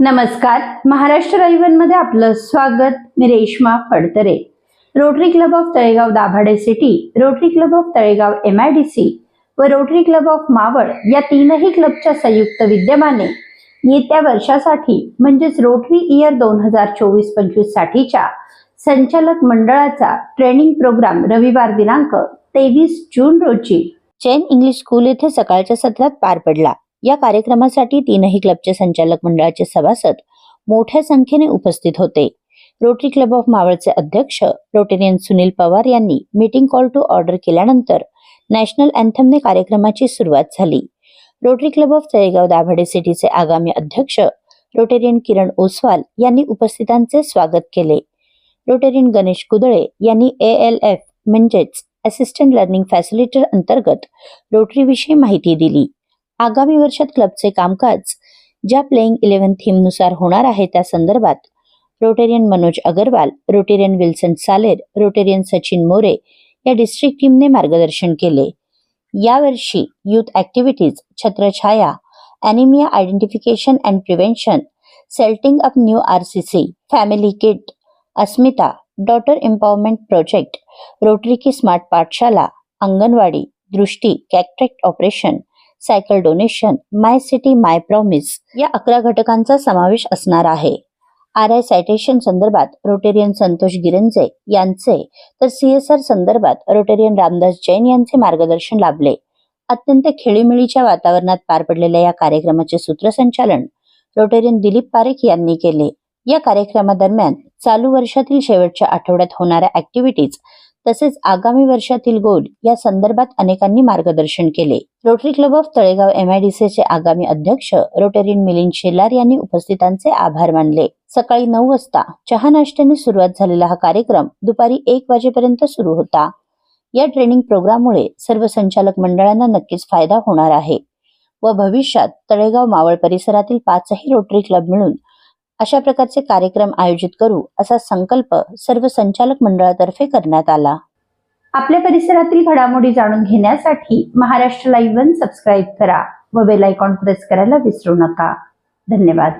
नमस्कार. महाराष्ट्र राईवनमध्ये आपलं स्वागत. मी Reshma Phadtare. Rotary Club of Talegaon Dabhade City Rotary Club of Talegaon M I D C व rotary club of Maval या तीनही क्लबच्या संयुक्त विद्यमाने येत्या वर्षासाठी म्हणजेच रोटरी इयर दोन हजार चोवीस पंचवीस साठीच्या संचालक मंडळाचा ट्रेनिंग प्रोग्राम रविवार दिनांक तेवीस जून रोजी. चेन इंग्लिश स्कूल येथे सकाळच्या सत्रात पार पडला. या कार्यक्रमासाठी तीनही क्लबचे संचालक मंडळाचे सभासद मोठ्या संख्येने उपस्थित होते. रोटरी क्लब ऑफ मावळचे अध्यक्ष रोटेरियन सुनील पवार यांनी मीटिंग कॉल टू ऑर्डर केल्यानंतर नॅशनल अँथमने कार्यक्रमाची सुरुवात झाली. Rotary Club of Talegaon Dabhade सिटीचे आगामी अध्यक्ष रोटेरियन किरण ओसवाल यांनी उपस्थितांचे स्वागत केले. रोटेरियन गणेश कुदळे यांनी ए एल एफ म्हणजेच असिस्टंट लर्निंग फॅसिलिटर अंतर्गत रोटरीविषयी माहिती दिली. आगामी वर्षात क्लबचे कामकाज ज्या प्लेइंग इलेव्हन थीमनुसार होणार आहे त्या संदर्भात Rotarian Manoj Agarwal Rotarian Wilson Saler Rotarian Sachin More या डिस्ट्रिक्ट टीमने मार्गदर्शन केले. यावर्षी youth activities Chhatrachhaya anaemia identification and prevention setting up new R C C family kit Asmita daughter empowerment project Rotary की smart Pathshala anganwadi Drishti cataract operation cycle donation my city my promise या अकरा घटकांचा समावेश असणार आहे. R I citation संदर्भात Rotarian Santosh Giranje यांचे तर सीएसआर संदर्भात रोटेरियन रामदास जैन यांचे मार्गदर्शन लाभले. अत्यंत खेळीमेळीच्या वातावरणात पार पडलेल्या या कार्यक्रमाचे सूत्रसंचालन रोटेरियन दिलीप पारेख यांनी केले. या कार्यक्रमादरम्यान चालू वर्षातील शेवटच्या आठवड्यात होणाऱ्या ऍक्टिव्हिटीज तसेच आगामी वर्षातील गोल या संदर्भात अनेकांनी मार्गदर्शन केले. रोटरी क्लब ऑफ तळेगाव एमआयडीसीचे आगामी अध्यक्ष रोटरीन मिलिंद शेलार यांनी उपस्थितांचे आभार मानले. सकाळी नऊ वाजता चहा नाश्त्याने सुरुवात झालेला हा कार्यक्रम दुपारी एक वाजेपर्यंत सुरू होता. या ट्रेनिंग प्रोग्राममुळे सर्व संचालक मंडळांना नक्कीच फायदा होणार आहे. व भविष्यात तळेगाव मावळ परिसरातील पाचही रोटरी क्लब मिळून अशा प्रकारचे कार्यक्रम आयोजित करू असा संकल्प सर्व संचालक मंडळातर्फे करण्यात आला. आपल्या परिसरातील घडामोडी जाणून घेण्यासाठी महाराष्ट्र लाईव्ह वन सबस्क्राईब करा व बेल आयकॉन प्रेस करायला विसरू नका. धन्यवाद.